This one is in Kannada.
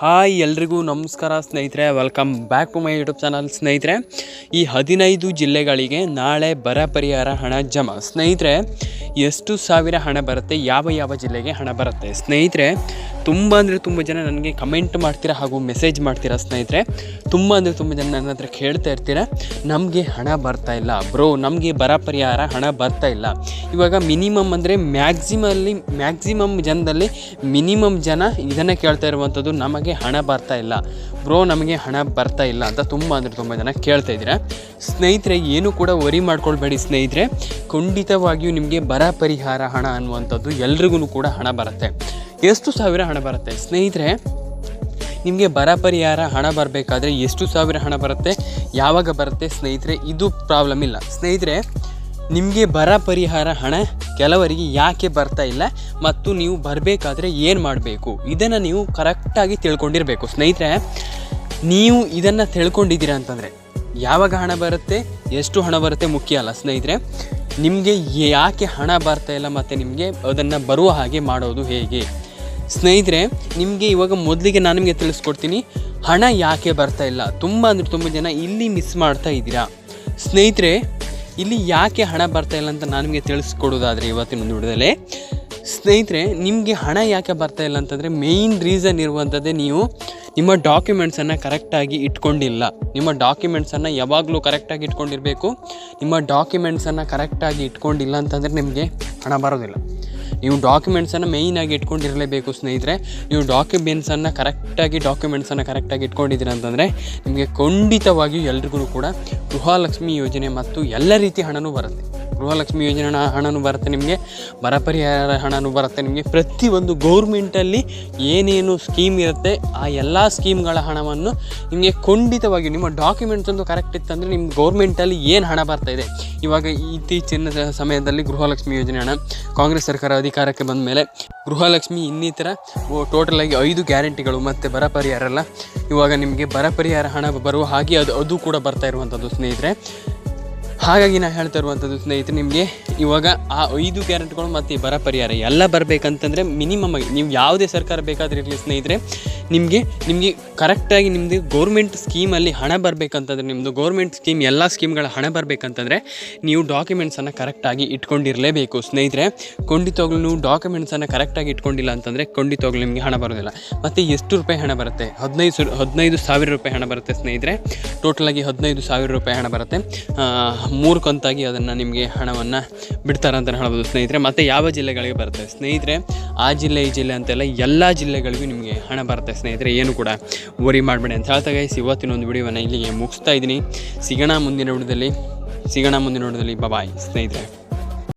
ಹಾಯ್ ಎಲ್ರಿಗೂ ನಮಸ್ಕಾರ ಸ್ನೇಹಿತರೆ welcome back to my YouTube channel ಸ್ನೇಹಿತರೆ. ಈ ಹದಿನೈದು ಜಿಲ್ಲೆಗಳಿಗೆ ನಾಳೆ ಬರ ಪರಿಹಾರ ಹಣ ಜಮಾ. ಸ್ನೇಹಿತರೆ, ಎಷ್ಟು ಸಾವಿರ ಹಣ ಬರುತ್ತೆ, ಯಾವ ಯಾವ ಜಿಲ್ಲೆಗೆ ಹಣ ಬರುತ್ತೆ? ಸ್ನೇಹಿತರೆ, ತುಂಬ ಅಂದರೆ ತುಂಬ ಜನ ನನಗೆ ಕಮೆಂಟ್ ಮಾಡ್ತೀರಾ ಹಾಗೂ ಮೆಸೇಜ್ ಮಾಡ್ತೀರಾ ಸ್ನೇಹಿತರೆ? ತುಂಬ ಅಂದರೆ ತುಂಬ ಜನ ನನ್ನ ಹತ್ರ ಕೇಳ್ತಾ ಇರ್ತೀರ, ನಮಗೆ ಹಣ ಬರ್ತಾ ಇಲ್ಲ. ಬ್ರೋ ನಮಗೆ ಬರ ಪರಿಹಾರ ಹಣ ಬರ್ತಾ ಇಲ್ಲ. ಇವಾಗ ಮಿನಿಮಮ್ ಅಂದರೆ ಮ್ಯಾಕ್ಸಿಮಲ್ಲಿ, ಮ್ಯಾಕ್ಸಿಮಮ್ ಜನದಲ್ಲಿ ಮಿನಿಮಮ್ ಜನ ಇದನ್ನು ಕೇಳ್ತಾ ಇರುವಂಥದ್ದು, ನಮಗೆ ಹಣ ಬರ್ತಾ ಇಲ್ಲ. ಬ್ರೋ, ನಮಗೆ ಹಣ ಬರ್ತಾ ಇಲ್ಲ ಅಂತ ತುಂಬ ಅಂದರೆ ತುಂಬ ಜನ ಕೇಳ್ತಾ ಇದ್ದೀರಾ. ಸ್ನೇಹಿತರೆ, ಏನು ಕೂಡ ವರಿ ಮಾಡ್ಕೊಳ್ಬೇಡಿ ಸ್ನೇಹಿತರೆ. ಖಂಡಿತವಾಗಿಯೂ ನಿಮಗೆ ಬರ ಪರಿಹಾರ ಹಣ ಅನ್ನುವಂಥದ್ದು ಎಲ್ರಿಗೂ ಕೂಡ ಹಣ ಬರುತ್ತೆ. ಎಷ್ಟು ಸಾವಿರ ಹಣ ಬರುತ್ತೆ? ಸ್ನೇಹಿತರೆ, ನಿಮಗೆ ಬರ ಪರಿಹಾರ ಹಣ ಬರಬೇಕಾದ್ರೆ ಎಷ್ಟು ಸಾವಿರ ಹಣ ಬರುತ್ತೆ? ಯಾವಾಗ ಬರುತ್ತೆ? ಸ್ನೇಹಿತರೆ, ಇದು ಪ್ರಾಬ್ಲಮ್ ಇಲ್ಲ. ಸ್ನೇಹಿತರೆ ನಿಮಗೆ ಬರ ಪರಿಹಾರ ಹಣ ಕೆಲವರಿಗೆ ಯಾಕೆ ಬರ್ತಾ ಇಲ್ಲ ಮತ್ತು ನೀವು ಬರಬೇಕಾದ್ರೆ ಏನು ಮಾಡಬೇಕು? ಇದನ್ನು ನೀವು ಕರೆಕ್ಟಾಗಿ ತಿಳ್ಕೊಂಡಿರಬೇಕು. ಸ್ನೇಹಿತರೆ, ನೀವು ಇದನ್ನು ತಿಳ್ಕೊಂಡಿದ್ದೀರಾ ಅಂತಂದರೆ, ಯಾವಾಗ ಹಣ ಬರುತ್ತೆ? ಎಷ್ಟು ಹಣ ಬರುತ್ತೆ ಮುಖ್ಯ ಅಲ್ಲ ಸ್ನೇಹಿತರೆ. ನಿಮಗೆ ಯಾಕೆ ಹಣ ಬರ್ತಾ ಇಲ್ಲ ಮತ್ತು ನಿಮಗೆ ಅದನ್ನು ಬರುವ ಹಾಗೆ ಮಾಡೋದು ಹೇಗೆ? ಸ್ನೇಹಿತರೆ, ನಿಮಗೆ ಇವಾಗ ಮೊದಲಿಗೆ ನಾನು ನಿಮಗೆ ತಿಳಿಸ್ಕೊಡ್ತೀನಿ. ಹಣ ಯಾಕೆ ಬರ್ತಾ ಇಲ್ಲ? ತುಂಬ ಅಂದರೆ ತುಂಬ ಜನ ಇಲ್ಲಿ ಮಿಸ್ ಮಾಡ್ತಾ ಇದ್ದೀರಾ. ಸ್ನೇಹಿತರೆ ಇಲ್ಲಿ ಯಾಕೆ ಹಣ ಬರ್ತಾ ಇಲ್ಲ ಅಂತ ನಾನು ನಿಮಗೆ ತಿಳಿಸ್ಕೊಡೋದಾದರೆ ಇವತ್ತಿನ ಒಂದು ವಿಡಿಯೋದಲ್ಲಿ. ಸ್ನೇಹಿತರೆ, ನಿಮಗೆ ಹಣ ಯಾಕೆ ಬರ್ತಾ ಇಲ್ಲ ಅಂತಂದರೆ ಮೇಯ್ನ್ ರೀಸನ್ ಇರುವಂಥದ್ದೇ ನೀವು ನಿಮ್ಮ ಡಾಕ್ಯುಮೆಂಟ್ಸನ್ನು ಕರೆಕ್ಟಾಗಿ ಇಟ್ಕೊಂಡಿಲ್ಲ. ನಿಮ್ಮ ಡಾಕ್ಯುಮೆಂಟ್ಸನ್ನು ಯಾವಾಗಲೂ ಕರೆಕ್ಟಾಗಿ ಇಟ್ಕೊಂಡಿರಬೇಕು. ನಿಮ್ಮ ಡಾಕ್ಯುಮೆಂಟ್ಸನ್ನು ಕರೆಕ್ಟಾಗಿ ಇಟ್ಕೊಂಡಿಲ್ಲ ಅಂತಂದರೆ ನಿಮಗೆ ಹಣ ಬರೋದಿಲ್ಲ. ನೀವು ಡಾಕ್ಯುಮೆಂಟ್ಸನ್ನು ಮೇಯ್ನಾಗಿ ಇಟ್ಕೊಂಡಿರಲೇಬೇಕು ಸ್ನೇಹಿತರೆ. ನೀವು ಡಾಕ್ಯುಮೆಂಟ್ಸನ್ನು ಕರೆಕ್ಟಾಗಿ ಡಾಕ್ಯುಮೆಂಟ್ಸನ್ನು ಕರೆಕ್ಟಾಗಿ ಇಟ್ಕೊಂಡಿದ್ದೀರ ಅಂತಂದರೆ, ನಿಮಗೆ ಖಂಡಿತವಾಗಿಯೂ ಎಲ್ರಿಗೂ ಕೂಡ ಗೃಹಲಕ್ಷ್ಮಿ ಯೋಜನೆ ಮತ್ತು ಎಲ್ಲ ರೀತಿ ಹಣನೂ ಬರುತ್ತೆ. ಗೃಹಲಕ್ಷ್ಮಿ ಯೋಜನೆ ಹಣ ಹಣನೂ ಬರುತ್ತೆ ನಿಮಗೆ, ಬರ ಪರಿಹಾರ ಹಣನೂ ಬರುತ್ತೆ ನಿಮಗೆ. ಪ್ರತಿಯೊಂದು ಗೌರ್ಮೆಂಟಲ್ಲಿ ಏನೇನು ಸ್ಕೀಮ್ ಇರುತ್ತೆ, ಆ ಎಲ್ಲ ಸ್ಕೀಮ್ಗಳ ಹಣವನ್ನು ನಿಮಗೆ ಖಂಡಿತವಾಗಿ ನಿಮ್ಮ ಡಾಕ್ಯುಮೆಂಟ್ಸ್ ಒಂದು ಕರೆಕ್ಟ್ ಇತ್ತಂದರೆ ನಿಮ್ಮ ಗೌರ್ಮೆಂಟಲ್ಲಿ ಏನು ಹಣ ಬರ್ತಾ ಇದೆ. ಇವಾಗ ಇತ್ತೀಚಿನ ಸಮಯದಲ್ಲಿ ಗೃಹಲಕ್ಷ್ಮಿ ಯೋಜನೆ ಹಣ ಕಾಂಗ್ರೆಸ್ ಸರ್ಕಾರ ಅಧಿಕಾರಕ್ಕೆ ಬಂದ ಮೇಲೆ ಗೃಹಲಕ್ಷ್ಮಿ ಇನ್ನಿತರ ಟೋಟಲ್ ಆಗಿ ಐದು ಗ್ಯಾರಂಟಿಗಳು ಮತ್ತು ಬರ ಪರಿಹಾರ ಎಲ್ಲ ಇವಾಗ ನಿಮಗೆ ಬರ ಪರಿಹಾರ ಹಣ ಬರುವ ಹಾಗೆ ಅದು ಅದು ಕೂಡ ಬರ್ತಾ ಇರುವಂಥದ್ದು ಸ್ನೇಹಿತರೆ. ಹಾಗಾಗಿ ನಾನು ಹೇಳ್ತಾ ಇರುವಂಥದ್ದು ಸ್ನೇಹಿತರೆ ನಿಮಗೆ, ಇವಾಗ ಆ ಐದು ಗ್ಯಾರಂಟಿಗಳು ಮತ್ತು ಬರ ಪರಿಹಾರ ಎಲ್ಲ ಬರಬೇಕಂತಂದರೆ ಮಿನಿಮಮ್ ಆಗಿ, ನೀವು ಯಾವುದೇ ಸರ್ಕಾರ ಬೇಕಾದ್ರೆ ಇರಲಿ ಸ್ನೇಹಿತರೆ. ನಿಮಗೆ ನಿಮಗೆ ಕರೆಕ್ಟಾಗಿ ನಿಮ್ಮದು ಗೌರ್ಮೆಂಟ್ ಸ್ಕೀಮಲ್ಲಿ ಹಣ ಬರಬೇಕಂತಂದರೆ ನಿಮ್ಮದು ಗೌರ್ಮೆಂಟ್ ಸ್ಕೀಮ್ ಎಲ್ಲ ಸ್ಕೀಮ್ಗಳ ಹಣ ಬರಬೇಕಂತಂದರೆ ನೀವು ಡಾಕ್ಯುಮೆಂಟ್ಸನ್ನು ಕರೆಕ್ಟಾಗಿ ಇಟ್ಕೊಂಡಿರಲೇಬೇಕು. ಸ್ನೇಹಿತರೆ, ಖಂಡಿತವಾಗ್ಲೂ ನೀವು ಡಾಕ್ಯುಮೆಂಟ್ಸನ್ನು ಕರೆಕ್ಟಾಗಿ ಇಟ್ಕೊಂಡಿಲ್ಲ ಅಂತಂದರೆ ಖಂಡಿತವಾಗ್ಲೂ ನಿಮಗೆ ಹಣ ಬರೋದಿಲ್ಲ. ಮತ್ತು ಎಷ್ಟು ರೂಪಾಯಿ ಹಣ ಬರುತ್ತೆ? ಹದಿನೈದು ಸು, ಹದಿನೈದು ಸಾವಿರ ರೂಪಾಯಿ ಹಣ ಬರುತ್ತೆ ಸ್ನೇಹಿತರೆ. ಟೋಟಲಾಗಿ ಹದಿನೈದು ಸಾವಿರ ರೂಪಾಯಿ ಹಣ ಬರುತ್ತೆ. ಮೂರು ಕಂತಾಗಿ ಅದನ್ನು ನಿಮಗೆ ಹಣವನ್ನು ಬಿಡ್ತಾರೆ ಅಂತ ಹೇಳ್ಬೋದು ಸ್ನೇಹಿತರೆ. ಮತ್ತು ಯಾವ ಜಿಲ್ಲೆಗಳಿಗೆ ಬರುತ್ತೆ? ಸ್ನೇಹಿತರೆ, ಆ ಜಿಲ್ಲೆ, ಈ ಜಿಲ್ಲೆ ಅಂತೆಲ್ಲ ಎಲ್ಲ ಜಿಲ್ಲೆಗಳಿಗೂ ನಿಮಗೆ ಹಣ ಬರುತ್ತೆ ಸ್ನೇಹಿತರೆ. ಏನು ಕೂಡ ವರಿ ಮಾಡಬೇಡಿ ಅಂತ ಹೇಳ್ತಾ ಗೈಸ್ ಇವತ್ತಿನ ಒಂದು ವಿಡಿಯೋವನ್ನು ಇಲ್ಲಿಗೆ ಮುಗಿಸ್ತಾ ಇದ್ದೀನಿ. ಸಿಗೋಣ ಮುಂದಿನ ವಿಡಿಯೋದಲ್ಲಿ. ಸಿಗೋಣ ಮುಂದಿನ ವಿಡಿಯೋದಲ್ಲಿ. ಬಾಯ್ ಸ್ನೇಹಿತರೆ.